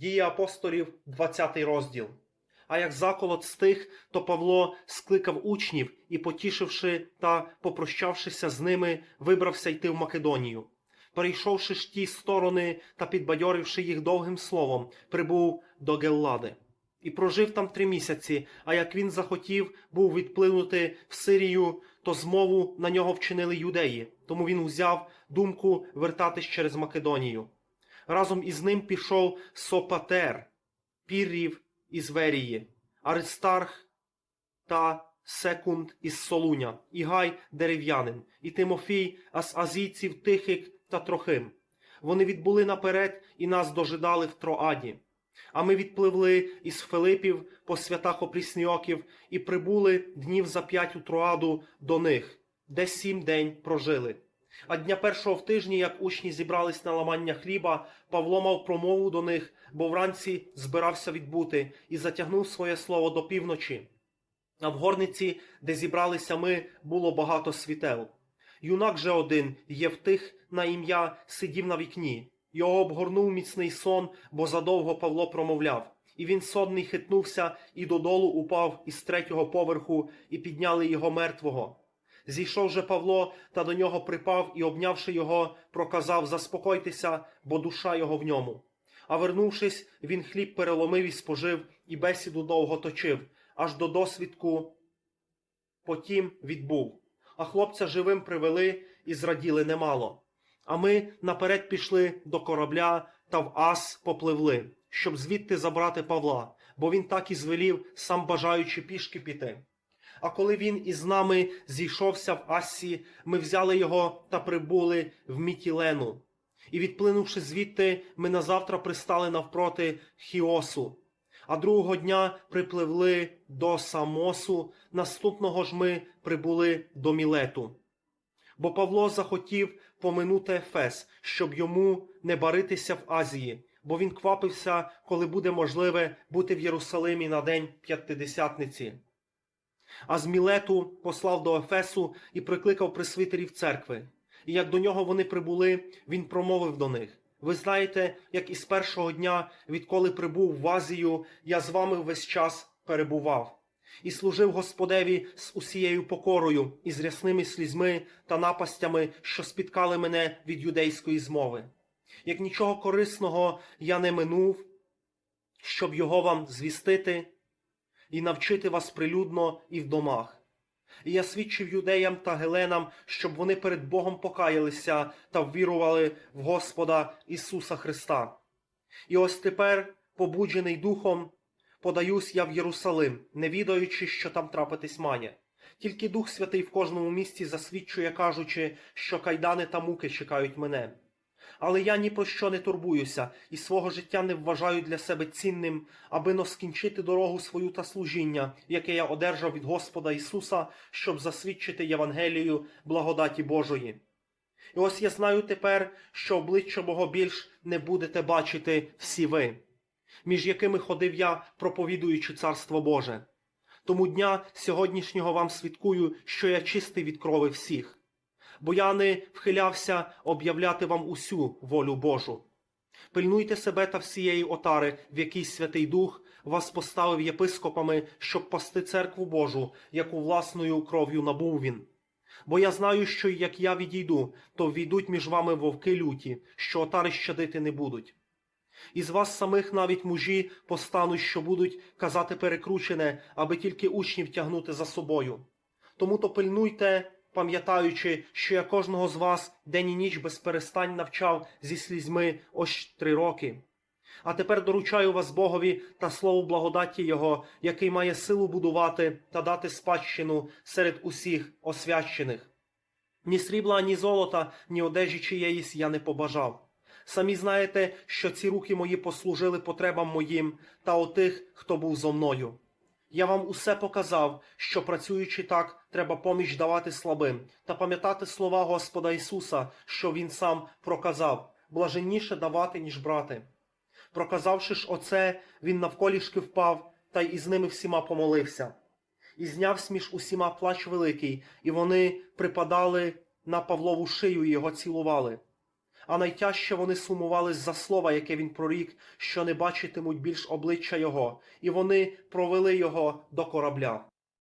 Дії апостолів, 20 розділ. А як заколот стих, то Павло скликав учнів і, потішивши та попрощавшися з ними, вибрався йти в Македонію. Перейшовши ж ті сторони та підбадьоривши їх довгим словом, прибув до Геллади. І прожив там три місяці, а як він захотів був відплинути в Сирію, то змову на нього вчинили юдеї, тому він узяв думку вертатись через Македонію. Разом із ним пішов Сопатер, Піррів із Верії, Аристарх та Секунд із Солуня, і Гай дерев'янин, і Тимофій з азійців Тихик та Трохим. Вони відбули наперед і нас дожидали в Троаді. А ми відпливли із Филипів по святах Опрісніоків і прибули днів за п'ять у Троаду до них, де сім день прожили. А дня першого в тижні, як учні зібрались на ламання хліба, Павло мав промову до них, бо вранці збирався відбути, і затягнув своє слово до півночі. А в горниці, де зібралися ми, було багато світел. Юнак же один, Євтих на ім'я, сидів на вікні. Його обгорнув міцний сон, бо задовго Павло промовляв. І він сонний хитнувся і додолу упав із третього поверху, і підняли його мертвого. Зійшов же Павло та до нього припав і, обнявши його, проказав Заспокойтеся, бо душа його в ньому. А вернувшись, він хліб переломив і спожив, і бесіду довго точив, аж до досвідку потім відбув. А хлопця живим привели і зраділи немало. А ми наперед пішли до корабля та в ас попливли, щоб звідти забрати Павла, бо він так і звелів, сам бажаючи пішки піти. А коли він із нами зійшовся в Ассі, ми взяли його та прибули в Мітілену. І відплинувши звідти, ми назавтра пристали навпроти Хіосу. А другого дня припливли до Самосу, наступного ж ми прибули до Мілету. Бо Павло захотів поминути Ефес, щоб йому не баритися в Азії, бо він квапився, коли буде можливе бути в Єрусалимі на день п'ятидесятниці. А з Мілету послав до Ефесу і прикликав пресвитерів церкви. І як до нього вони прибули, він промовив до них: Ви знаєте, як із першого дня, відколи прибув в Азію, я з вами весь час перебував. І служив Господеві з усією покорою, і з рясними слізьми та напастями, що спіткали мене від юдейської змови. Як нічого корисного я не минув, щоб його вам звістити і навчити вас прилюдно і в домах. І я свідчив юдеям та геленам, щоб вони перед Богом покаялися та ввірували в Господа Ісуса Христа. І ось тепер, побуджений духом, подаюсь я в Єрусалим, не відаючи, що там трапитись має. Тільки Дух Святий в кожному місці засвідчує, кажучи, що кайдани та муки чекають мене. Але я ні про що не турбуюся і свого життя не вважаю для себе цінним, аби но скінчити дорогу свою та служіння, яке я одержав від Господа Ісуса, щоб засвідчити Євангелію благодаті Божої. І ось я знаю тепер, що обличчя мого більш не будете бачити всі ви, між якими ходив я, проповідуючи Царство Боже. Тому дня сьогоднішнього вам свідкую, що я чистий від крови всіх бо я не вхилявся об'являти вам усю волю Божу. Пильнуйте себе та всієї отари, в якій Святий Дух вас поставив єпископами, щоб пасти церкву Божу, яку власною кров'ю набув він. Бо я знаю, що як я відійду, то війдуть між вами вовки люті, що отари щадити не будуть. Із вас самих навіть мужі постануть, що будуть казати перекручене, аби тільки учнів тягнути за собою. Тому то пильнуйте, пам'ятаючи, що я кожного з вас день і ніч без перестань навчав зі слізьми ось три роки. А тепер доручаю вас Богові та слову благодаті Його, який має силу будувати та дати спадщину серед усіх освячених. Ні срібла, ні золота, ні одежі чиєїсь я не побажав. Самі знаєте, що ці руки мої послужили потребам моїм та отих, хто був зо мною. Я вам усе показав, що працюючи так, треба поміч давати слабим та пам'ятати слова Господа Ісуса, що Він сам проказав блаженніше давати, ніж брати. Проказавши ж оце, він навколішки впав та й із ними всіма помолився. І зняв сміж усіма плач великий, і вони припадали на Павлову шию і його цілували. а найтяжче вони сумували за слова, яке він прорік, що не бачитимуть більш обличчя його, і вони провели його до корабля.